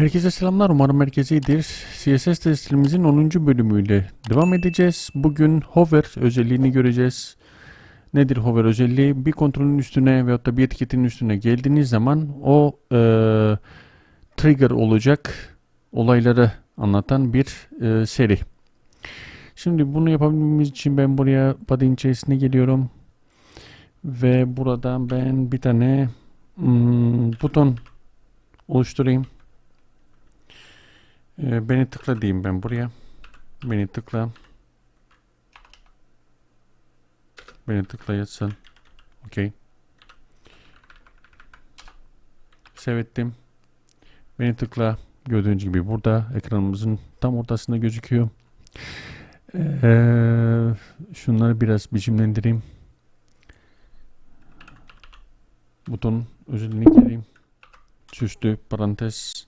Herkese selamlar. Umarım herkes iyidir. CSS testlerimizin 10. bölümüyle devam edeceğiz. Bugün hover özelliğini göreceğiz. Nedir hover özelliği? Bir kontrolün üstüne veyahut da bir etiketin üstüne geldiğiniz zaman o eee, trigger olacak olayları anlatan bir eee, seri. Şimdi bunu yapabilmemiz için ben buraya body'nin içerisine geliyorum. Ve buradan ben bir tane hmm, buton oluşturayım. Ee, beni tıkla diyeyim ben buraya. Beni tıkla. Beni tıkla yatsın. Okey. Sevettim. Beni tıkla. Gördüğünüz gibi burada ekranımızın tam ortasında gözüküyor. Ee, şunları biraz biçimlendireyim. Buton özelliğini gireyim. Süslü parantez.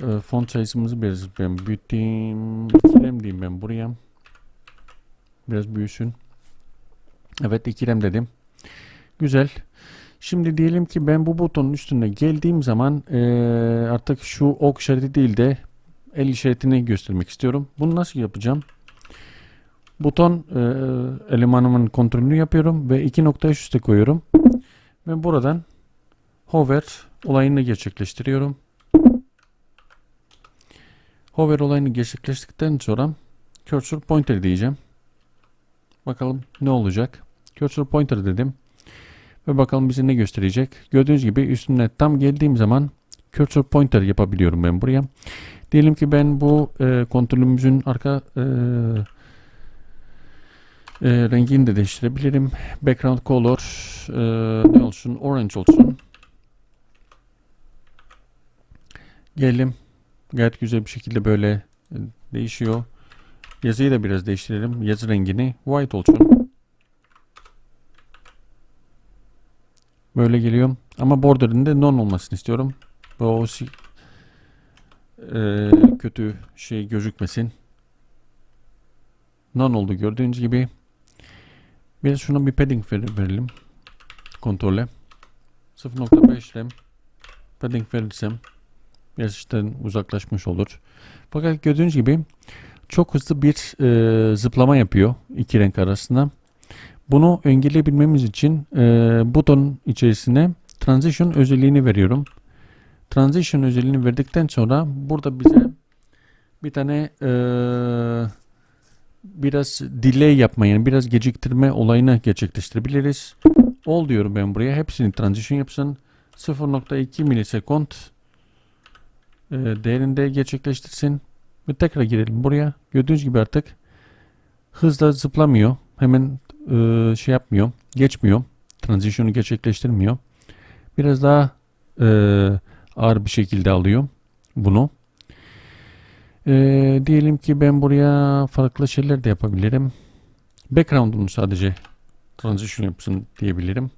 E, font sayısımızı biraz büyüteyim. 2 rem diyeyim ben buraya. Biraz büyüsün. Evet 2 rem dedim. Güzel. Şimdi diyelim ki ben bu butonun üstüne geldiğim zaman e, artık şu ok işareti değil de el işaretini göstermek istiyorum. Bunu nasıl yapacağım? Buton e, elemanımın kontrolünü yapıyorum ve iki noktayı üst üste koyuyorum. Ve buradan hover olayını gerçekleştiriyorum. Hover olayını gerçekleştirdikten sonra cursor pointer diyeceğim. Bakalım ne olacak. Cursor pointer dedim. Ve bakalım bize ne gösterecek. Gördüğünüz gibi üstüne tam geldiğim zaman cursor pointer yapabiliyorum ben buraya. Diyelim ki ben bu e, kontrolümüzün arka e, e, rengini de değiştirebilirim. Background color e, ne olsun? Orange olsun. Geldim. Gayet güzel bir şekilde böyle e, değişiyor. Yazıyı da biraz değiştirelim. Yazı rengini white olsun. Böyle geliyor. Ama borderinde non olmasını istiyorum. Ve o e, kötü şey gözükmesin. Non oldu gördüğünüz gibi. Biraz şuna bir padding ver- verelim. Kontrole. 0.5 rem padding verirsem işten uzaklaşmış olur. Fakat gördüğünüz gibi çok hızlı bir e, zıplama yapıyor iki renk arasında. Bunu engelleyebilmemiz için e, buton içerisine transition özelliğini veriyorum. Transition özelliğini verdikten sonra burada bize bir tane e, biraz delay yapma yani biraz geciktirme olayını gerçekleştirebiliriz. All diyorum ben buraya. Hepsini transition yapsın. 0.2 milisekund değerinde gerçekleştirsin. Ve tekrar girelim buraya. Gördüğünüz gibi artık hızla zıplamıyor. Hemen e, şey yapmıyor. Geçmiyor. Transition'u gerçekleştirmiyor. Biraz daha e, ağır bir şekilde alıyor bunu. E, diyelim ki ben buraya farklı şeyler de yapabilirim. Background'unu sadece transition yapsın diyebilirim.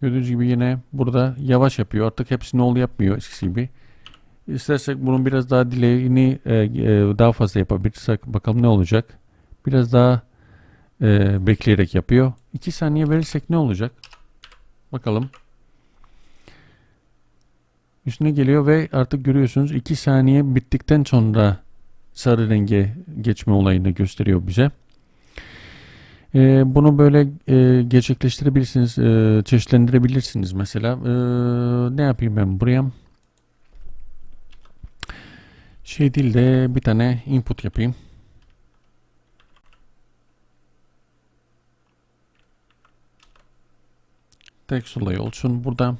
Gördüğünüz gibi yine burada yavaş yapıyor. Artık hepsini ol yapmıyor eskisi gibi. İstersek bunun biraz daha delay'ini e, e, daha fazla yapabilirsek bakalım ne olacak. Biraz daha e, bekleyerek yapıyor. 2 saniye verirsek ne olacak? Bakalım. Üstüne geliyor ve artık görüyorsunuz 2 saniye bittikten sonra sarı renge geçme olayını gösteriyor bize. Ee, bunu böyle e, gerçekleştirebilirsiniz, e, çeşitlendirebilirsiniz mesela. Ee, ne yapayım ben buraya? Şey değil de bir tane input yapayım. Text olayı olsun. Burada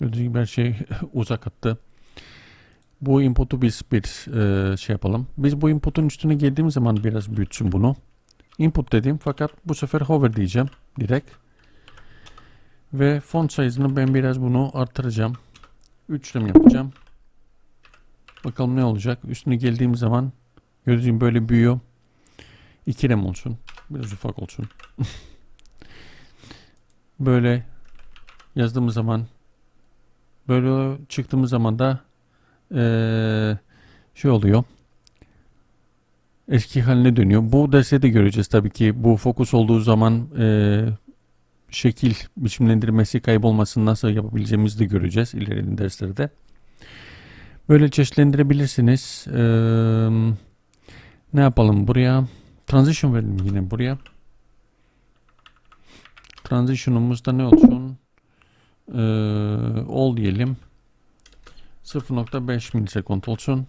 gördüğünüz gibi her şey uzak attı. Bu input'u biz bir e, şey yapalım. Biz bu input'un üstüne geldiğimiz zaman biraz büyütsün bunu. Input dedim fakat bu sefer hover diyeceğim direkt. Ve font sayısını ben biraz bunu arttıracağım. 3 rem yapacağım. Bakalım ne olacak. Üstüne geldiğim zaman gibi böyle büyüyor. 2 rem olsun. Biraz ufak olsun. böyle yazdığımız zaman böyle çıktığımız zaman da eee şey oluyor eski haline dönüyor. Bu derste de göreceğiz tabii ki bu fokus olduğu zaman e, şekil biçimlendirmesi kaybolmasını nasıl yapabileceğimizi de göreceğiz ilerleyen derslerde. Böyle çeşitlendirebilirsiniz. Ee, ne yapalım buraya? Transition verelim yine buraya. Transition'umuz da ne olsun? Ee, all diyelim. 0.5 milisekund olsun.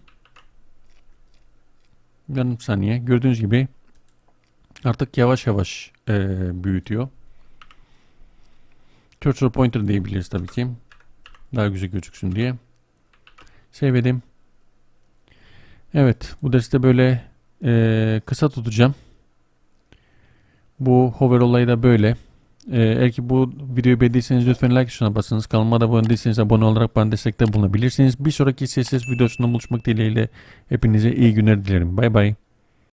Yarım saniye. Gördüğünüz gibi artık yavaş yavaş eee, büyütüyor. Cursor pointer diyebiliriz tabii ki. Daha güzel gözüksün diye. Save edeyim. Evet. Bu derste böyle eee, kısa tutacağım. Bu hover olayı da böyle. Ee, eğer ki bu videoyu beğendiyseniz lütfen like tuşuna basınız. Kanalıma da abone değilseniz abone olarak bana destekte bulunabilirsiniz. Bir sonraki CSS videosunda buluşmak dileğiyle hepinize iyi günler dilerim. Bay bay.